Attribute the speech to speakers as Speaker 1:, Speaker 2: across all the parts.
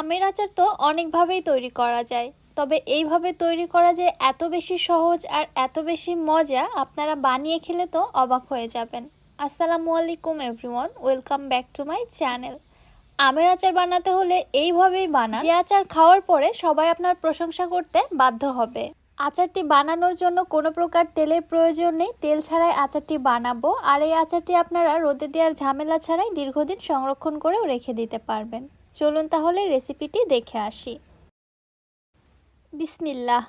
Speaker 1: আমের আচার তো অনেকভাবেই তৈরি করা যায়। তবে এইভাবে তৈরি করা যে এত বেশি সহজ আর এত বেশি মজা আপনারা বানিয়ে খেলে তো অবাক হয়ে যাবেন। আসসালামু আলাইকুম everyone, welcome back to my channel. আমের আচার বানাতে হলে এইভাবেই বানান। যে আচার খাওয়ার পরে সবাই আপনার প্রশংসা করতে বাধ্য হবে। আচারটি বানানোর জন্য কোনো প্রকার তেলের প্রয়োজন নেই। তেল ছাড়াই আচারটি বানাবো। আর এই আচারটি আপনারা রোদে দেওয়ার ঝামেলা ছাড়াই দীর্ঘদিন সংরক্ষণ করেও রেখে দিতে পারবেন। চলুন তাহলে রেসিপিটি দেখে আসি। বিসমিল্লাহ।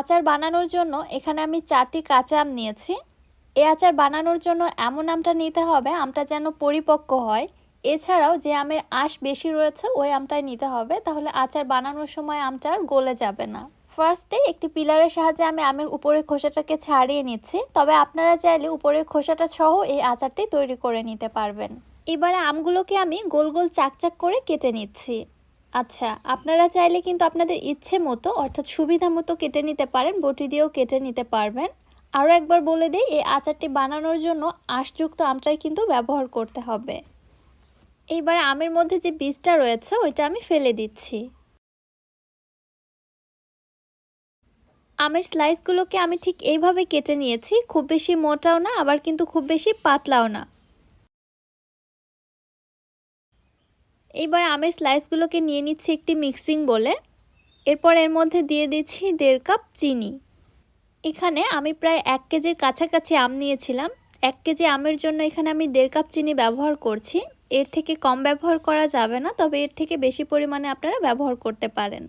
Speaker 1: আচার বানানোর জন্য এখানে আমি চারটি কাঁচা আম নিয়েছি। এ আচার বানানোর জন্য এমন আমটা নিতে হবে আমটা যেন পরিপক্ক হয়। এছাড়াও যে আমের আঁশ বেশি রয়েছে, ওই আমটাই নিতে হবে, তাহলে আচার বানানোর সময় আমটা আর গলে যাবে না। ফার্স্টে একটি পিলারের সাহায্যে আমি আমের উপরের খোসাটাকে ছাড়িয়ে নিচ্ছি, তবে আপনারা চাইলে উপরের খোসাটা সহ এই আচারটি তৈরি করে নিতে পারবেন। এবারে আমগুলোকে আমি গোল গোল চাকচাক করে কেটে নিচ্ছি। আচ্ছা আপনারা চাইলে কিন্তু আপনাদের ইচ্ছে মতো, অর্থাৎ সুবিধা মতো কেটে নিতে পারেন, বটি দিয়েও কেটে নিতে পারবেন। আরও একবার বলে দিই, এই আচারটি বানানোর জন্য আঁশযুক্ত আমটাই কিন্তু ব্যবহার করতে হবে। এইবার আমের মধ্যে যে বীজটা রয়েছে, ওইটা আমি ফেলে দিচ্ছি। আমের স্লাইসগুলোকে আমি ঠিক এইভাবে কেটে নিয়েছি, খুব বেশি মোটাও না, আবার কিন্তু খুব বেশি পাতলাও না। এইবার আমের স্লাইসগুলোকে নিয়ে নিচ্ছি একটি মিক্সিং বলে এরপর এর মধ্যে দিয়ে দিচ্ছি দেড় কাপ চিনি। এখানে আমি প্রায় এক কেজির কাছাকাছি আম নিয়েছিলাম। এক কেজি আমের জন্য এখানে আমি দেড় কাপ চিনি ব্যবহার করছি। এর থেকে কম ব্যবহার করা যাবে না, তবে এর থেকে বেশি পরিমাণে আপনারা ব্যবহার করতে পারেন।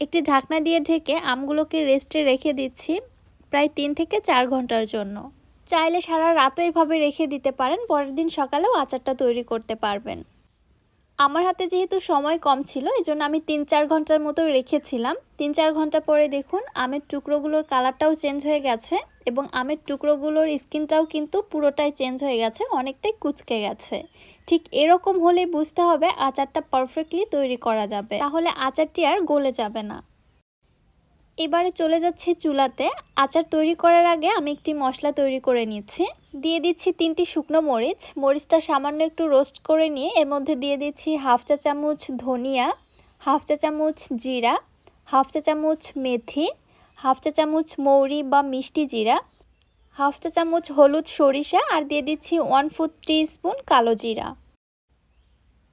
Speaker 1: একটি ঢাকনা দিয়ে ঢেকে আমগুলোকে রেস্টে রেখে দিচ্ছি প্রায় তিন থেকে চার ঘণ্টার জন্য। চাইলে সারা রাতও এভাবে রেখে দিতে পারেন, পরের দিন সকালেও আচারটা তৈরি করতে পারবেন। আমার হাতে যেহেতু সময় কম ছিল এই জন্য আমি তিন চার ঘণ্টার মতো রেখেছিলাম। তিন চার ঘণ্টা পরে দেখুন, আমের টুকরোগুলোর কালারটাও চেঞ্জ হয়ে গেছে এবং আমের টুকরোগুলোর স্কিনটাও কিন্তু পুরোটাই চেঞ্জ হয়ে গেছে, অনেকটাই কুচকে গেছে। ঠিক এরকম হলে বুঝতে হবে আচারটা পারফেক্টলি তৈরি করা যাবে। তাহলে আচারটি আর গলে যাবে না। এবারে চলে যাচ্ছি চুলাতে। আচার তৈরি করার আগে আমি একটি মশলা তৈরি করে নিচ্ছি। দিয়ে দিচ্ছি তিনটি শুকনো মরিচ। মরিচটা সামান্য একটু রোস্ট করে নিয়ে এর মধ্যে দিয়ে দিচ্ছি হাফ চা চামচ ধনিয়া, হাফ চা চামচ জিরা, হাফ চা চামচ মেথি, হাফ চা চামচ মৌরি বা মিষ্টি জিরা, হাফ চা চামচ হলুদ সরিষা আর দিয়ে দিচ্ছি ওয়ান ফোর্থ স্পুন কালো জিরা।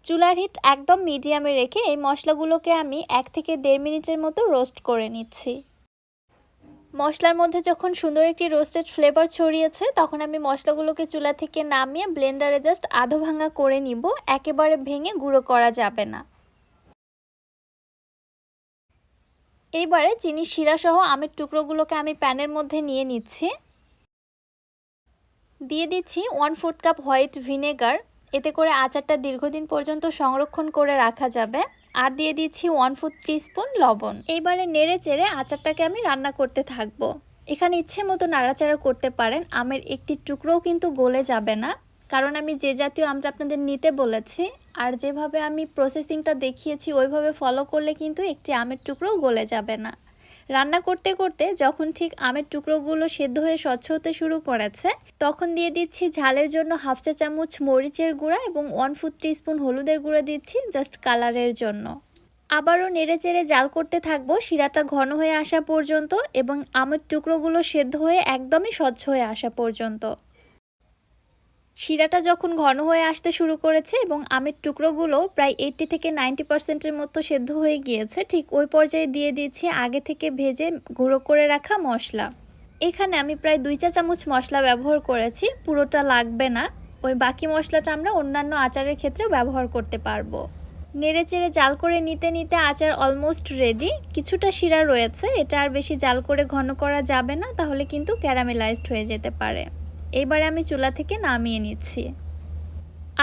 Speaker 1: চুলার হিট একদম মিডিয়ামে রেখে এই মশলাগুলোকে আমি এক থেকে দেড় মিনিটের মতো রোস্ট করে নিচ্ছি। মশলার মধ্যে যখন সুন্দর একটি রোস্টেড ফ্লেভার ছড়িয়েছে, তখন আমি মশলাগুলোকে চুলা থেকে নামিয়ে ব্লেন্ডারে জাস্ট আধো ভাঙা করে নিব, একেবারে ভেঙে গুঁড়ো করা যাবে না। এইবারে চিনি শিরাসহ আমের টুকরোগুলোকে আমি প্যানের মধ্যে নিয়ে নিচ্ছি। দিয়ে দিচ্ছি one fourth cup white vinegar এতে করে আচারটা দীর্ঘদিন পর্যন্ত সংরক্ষণ করে রাখা যাবে। আর দিয়ে দিচ্ছি ওয়ান ফোর্থ স্পুন লবণ। এইবারে নেড়ে চেড়ে আচারটাকে আমি রান্না করতে থাকব। এখানে ইচ্ছে মতো নাড়াচাড়া করতে পারেন। আমের একটি টুকরোও কিন্তু গলে যাবে না। কারণ আমি যে জাতীয় আমটা আপনাদের নিতে বলেছি, আর যেভাবে আমি প্রসেসিংটা দেখিয়েছি, ওইভাবে ফলো করলে কিন্তু একটি আমের টুকরোও গলে যাবে না। রান্না করতে করতে যখন ঠিক আমের টুকরোগুলো সেদ্ধ হয়ে স্বচ্ছ হতে শুরু করেছে, তখন দিয়ে দিচ্ছি ঝালের জন্য হাফ চা চামচ মরিচের গুঁড়া এবং ওয়ান ফুট স্পুন হলুদের গুঁড়া দিচ্ছি জাস্ট কালারের জন্য। আবারও নেড়ে চেড়ে জাল করতে থাকব, শিরাটা ঘন হয়ে আসা পর্যন্ত এবং আমের টুকরোগুলো সেদ্ধ হয়ে একদমই স্বচ্ছ হয়ে আসা পর্যন্ত। শিরাটা যখন ঘন হয়ে আসতে শুরু করেছে এবং আমের টুকরোগুলো প্রায় এইটটি থেকে নাইনটি পার্সেন্টের মতো সেদ্ধ হয়ে গিয়েছে, ঠিক ওই পর্যায়ে দিয়ে দিয়েছি আগে থেকে ভেজে গুঁড়ো করে রাখা মশলা। এখানে আমি প্রায় দুই চা চামচ মশলা ব্যবহার করেছি, পুরোটা লাগবে না। ওই বাকি মশলাটা আমরা অন্যান্য আচারের ক্ষেত্রেও ব্যবহার করতে পারব। নেড়ে চেড়ে জাল করে নিতে নিতে আচার অলমোস্ট রেডি কিছুটা শিরা রয়েছে, এটা আর বেশি জাল করে ঘন করা যাবে না, তাহলে কিন্তু ক্যারামেলাইজড হয়ে যেতে পারে। এইবার আমি চুলা থেকে নামিয়ে নিচ্ছি।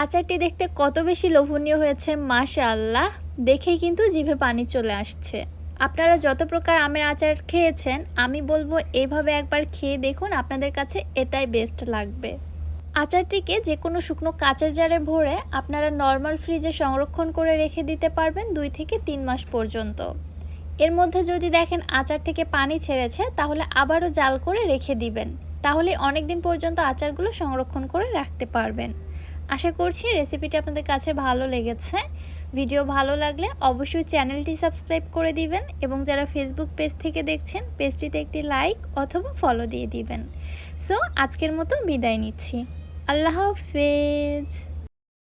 Speaker 1: আচারটি দেখতে কত বেশি লোভনীয় হয়েছে মাশা আল্লাহ দেখেই কিন্তু জিভে পানি চলে আসছে। আপনারা যত প্রকার আমের আচার খেয়েছেন, আমি বলব এইভাবে একবার খেয়ে দেখুন, আপনাদের কাছে এটাই বেস্ট লাগবে। আচারটিকে যে কোনো শুকনো কাঁচের জারে ভরে আপনারা নর্মাল ফ্রিজে সংরক্ষণ করে রেখে দিতে পারবেন দুই থেকে তিন মাস পর্যন্ত। এর মধ্যে যদি দেখেন আচার থেকে পানি ছেড়েছে, তাহলে আবারও জাল করে রেখে দিবেন। তাহলে অনেক দিন পর্যন্ত আচারগুলো সংরক্ষণ করে রাখতে পারবেন। আশা করছি রেসিপিটি আপনাদের কাছে ভালো লেগেছে। ভিডিও ভালো লাগলে অবশ্যই চ্যানেলটি সাবস্ক্রাইব করে দিবেন এবং যারা ফেসবুক পেজ থেকে দেখছেন পেজটিতে একটি লাইক অথবা ফলো দিয়ে দিবেন। সো আজকের মতো বিদায় নিচ্ছি। আল্লাহ হাফেজ।